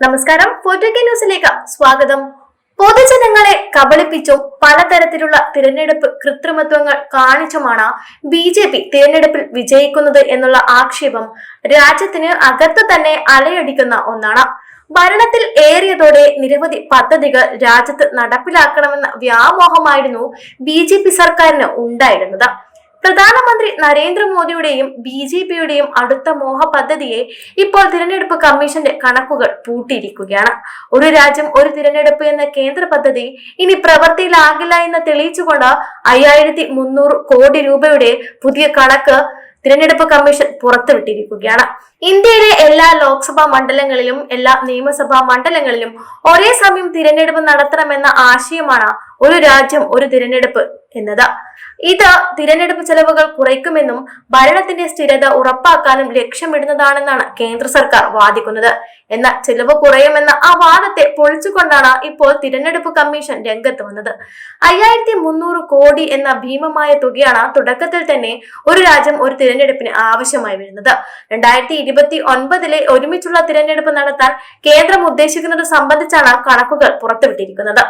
നമസ്കാരം. ഫോർട്ടുകെ ന്യൂസിലേക്ക് സ്വാഗതം. പൊതുജനങ്ങളെ കബളിപ്പിച്ചും പലതരത്തിലുള്ള തിരഞ്ഞെടുപ്പ് കൃത്രിമത്വങ്ങൾ കാണിച്ചുമാണ് ബി ജെ പി തിരഞ്ഞെടുപ്പിൽ വിജയിക്കുന്നത് എന്നുള്ള ആക്ഷേപം രാജ്യത്തിന് അകത്ത് തന്നെ അലയടിക്കുന്ന ഒന്നാണ്. ഭരണത്തിൽ ഏറിയതോടെ നിരവധി പദ്ധതികൾ രാജ്യത്ത് നടപ്പിലാക്കണമെന്ന വ്യാമോഹമായിരുന്നു ബി സർക്കാരിന് ഉണ്ടായിരുന്നത്. പ്രധാനമന്ത്രി നരേന്ദ്രമോദിയുടെയും ബി ജെ പിയുടെയും അടുത്ത മോഹ പദ്ധതിയെ ഇപ്പോൾ തിരഞ്ഞെടുപ്പ് കമ്മീഷന്റെ കണക്കുകൾ പൂട്ടിയിരിക്കുകയാണ്. ഒരു രാജ്യം ഒരു തിരഞ്ഞെടുപ്പ് എന്ന കേന്ദ്ര പദ്ധതി ഇനി പ്രവൃത്തിയിലാകില്ല എന്ന് തെളിയിച്ചുകൊണ്ട് അയ്യായിരത്തി മുന്നൂറ് കോടി രൂപയുടെ പുതിയ കണക്ക് തിരഞ്ഞെടുപ്പ് കമ്മീഷൻ പുറത്തുവിട്ടിരിക്കുകയാണ്. ഇന്ത്യയിലെ എല്ലാ ലോക്സഭാ മണ്ഡലങ്ങളിലും എല്ലാ നിയമസഭാ മണ്ഡലങ്ങളിലും ഒരേ സമയം തിരഞ്ഞെടുപ്പ് നടത്തണമെന്ന ആശയമാണ് ഒരു രാജ്യം ഒരു തിരഞ്ഞെടുപ്പ് എന്നത്. ഇത് തിരഞ്ഞെടുപ്പ് ചെലവുകൾ കുറയ്ക്കുമെന്നും ഭരണത്തിന്റെ സ്ഥിരത ഉറപ്പാക്കാനും ലക്ഷ്യമിടുന്നതാണെന്നാണ് കേന്ദ്ര സർക്കാർ വാദിക്കുന്നത്. എന്നാൽ ചെലവ് കുറയുമെന്ന ആ വാദത്തെ പൊളിച്ചുകൊണ്ടാണ് ഇപ്പോൾ തിരഞ്ഞെടുപ്പ് കമ്മീഷൻ രംഗത്ത് വന്നത്. അയ്യായിരത്തി മുന്നൂറ് കോടി എന്ന ഭീമമായ തുകയാണ് തുടക്കത്തിൽ തന്നെ ഒരു രാജ്യം ഒരു തിരഞ്ഞെടുപ്പിന് ആവശ്യമായി വരുന്നത്. രണ്ടായിരത്തി ഇരുപത്തി ഒൻപതിലെ ഒരുമിച്ചുള്ള തിരഞ്ഞെടുപ്പ് നടത്താൻ കേന്ദ്രം ഉദ്ദേശിക്കുന്നത് സംബന്ധിച്ചാണ് കണക്കുകൾ പുറത്തുവിട്ടിരിക്കുന്നത്.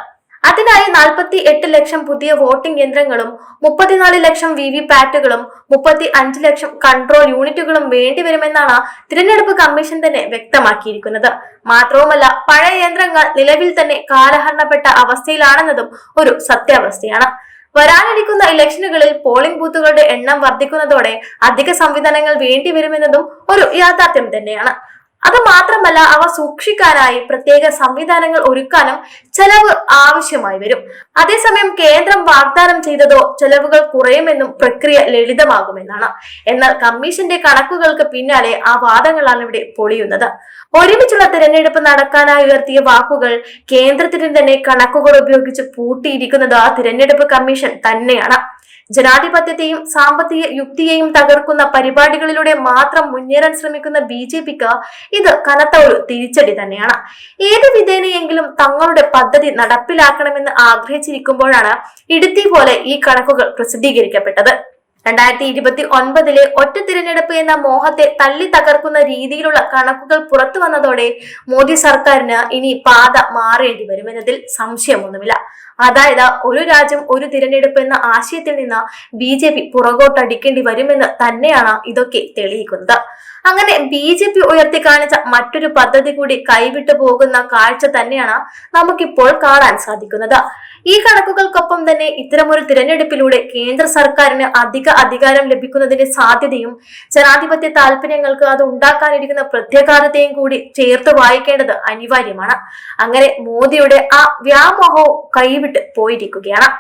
അതിനായി നാൽപ്പത്തി എട്ട് ലക്ഷം പുതിയ വോട്ടിംഗ് യന്ത്രങ്ങളും മുപ്പത്തിനാല് ലക്ഷം വി വി പാറ്റുകളും മുപ്പത്തി അഞ്ച് ലക്ഷം കൺട്രോൾ യൂണിറ്റുകളും വേണ്ടിവരുമെന്നാണ് തിരഞ്ഞെടുപ്പ് കമ്മീഷൻ തന്നെ വ്യക്തമാക്കിയിരിക്കുന്നത്. മാത്രവുമല്ല പഴയ യന്ത്രങ്ങൾ നിലവിൽ തന്നെ കാലഹരണപ്പെട്ട അവസ്ഥയിലാണെന്നതും ഒരു സത്യാവസ്ഥയാണ്. വരാനിരിക്കുന്ന ഇലക്ഷനുകളിൽ പോളിംഗ് ബൂത്തുകളുടെ എണ്ണം വർദ്ധിക്കുന്നതോടെ അധിക സംവിധാനങ്ങൾ വേണ്ടിവരുമെന്നതും ഒരു യാഥാർത്ഥ്യം തന്നെയാണ്. അത് മാത്രമല്ല അവ സൂക്ഷിക്കാനായി പ്രത്യേക സംവിധാനങ്ങൾ ഒരുക്കാനും ചെലവ് ആവശ്യമായി വരും. അതേസമയം കേന്ദ്രം വാഗ്ദാനം ചെയ്തതോ ചെലവുകൾ കുറയുമെന്നും പ്രക്രിയ ലളിതമാകുമെന്നാണ്. എന്നാൽ കമ്മീഷന്റെ കണക്കുകൾക്ക് പിന്നാലെ ആ വാദങ്ങളാണ് ഇവിടെ പൊളിയുന്നത്. ഒരുമിച്ചുള്ള തിരഞ്ഞെടുപ്പ് നടക്കാനായി ഉയർത്തിയ വാക്കുകൾ കേന്ദ്രത്തിന് തന്നെ കണക്കുകൾ ഉപയോഗിച്ച് പൂട്ടിയിരിക്കുന്നത് ആ തിരഞ്ഞെടുപ്പ് കമ്മീഷൻ തന്നെയാണ്. ജനാധിപത്യത്തെയും സാമ്പത്തിക യുക്തിയെയും തകർക്കുന്ന പരിപാടികളിലൂടെ മാത്രം മുന്നേറാൻ ശ്രമിക്കുന്ന ബി ജെ പിക്ക് ഇത് കനത്ത ഒരു തിരിച്ചടി തന്നെയാണ്. ഏത് വിധേനയെങ്കിലും തങ്ങളുടെ പദ്ധതി നടപ്പിലാക്കണമെന്ന് ആഗ്രഹിച്ചിരിക്കുമ്പോഴാണ് ഇടുത്തി പോലെ ഈ കണക്കുകൾ പ്രസിദ്ധീകരിക്കപ്പെട്ടത്. രണ്ടായിരത്തി ഇരുപത്തി ഒൻപതിലെ ഒറ്റ തിരഞ്ഞെടുപ്പ് എന്ന മോഹത്തെ തള്ളി തകർക്കുന്ന രീതിയിലുള്ള കണക്കുകൾ പുറത്തു വന്നതോടെ മോദി സർക്കാരിന് ഇനി പാത മാറേണ്ടി വരുമെന്നതിൽ സംശയമൊന്നുമില്ല. അതായത് ഒരു രാജ്യം ഒരു തിരഞ്ഞെടുപ്പ് എന്ന ആശയത്തിൽ നിന്ന് ബി ജെ പി പുറകോട്ടടിക്കേണ്ടി വരുമെന്ന് തന്നെയാണ് ഇതൊക്കെ തെളിയിക്കുന്നത്. അങ്ങനെ ബി ജെ പി ഉയർത്തി കാണിച്ച മറ്റൊരു പദ്ധതി കൂടി കൈവിട്ടു പോകുന്ന കാഴ്ച തന്നെയാണ് നമുക്കിപ്പോൾ കാണാൻ സാധിക്കുന്നത്. ഈ കണക്കുകൾക്കൊപ്പം തന്നെ ഇത്തരമൊരു തിരഞ്ഞെടുപ്പിലൂടെ കേന്ദ്ര സർക്കാരിന് അധിക അധികാരം ലഭിക്കുന്നതിന്റെ സാധ്യതയും ജനാധിപത്യ താല്പര്യങ്ങൾക്ക് അത് ഉണ്ടാക്കാനിരിക്കുന്ന പ്രത്യാഘാതത്തെയും കൂടി ചേർത്ത് വായിക്കേണ്ടത് അനിവാര്യമാണ്. അങ്ങനെ മോദിയുടെ ആ വ്യാമോഹവും കൈവിട്ട് പോയിരിക്കുകയാണ്.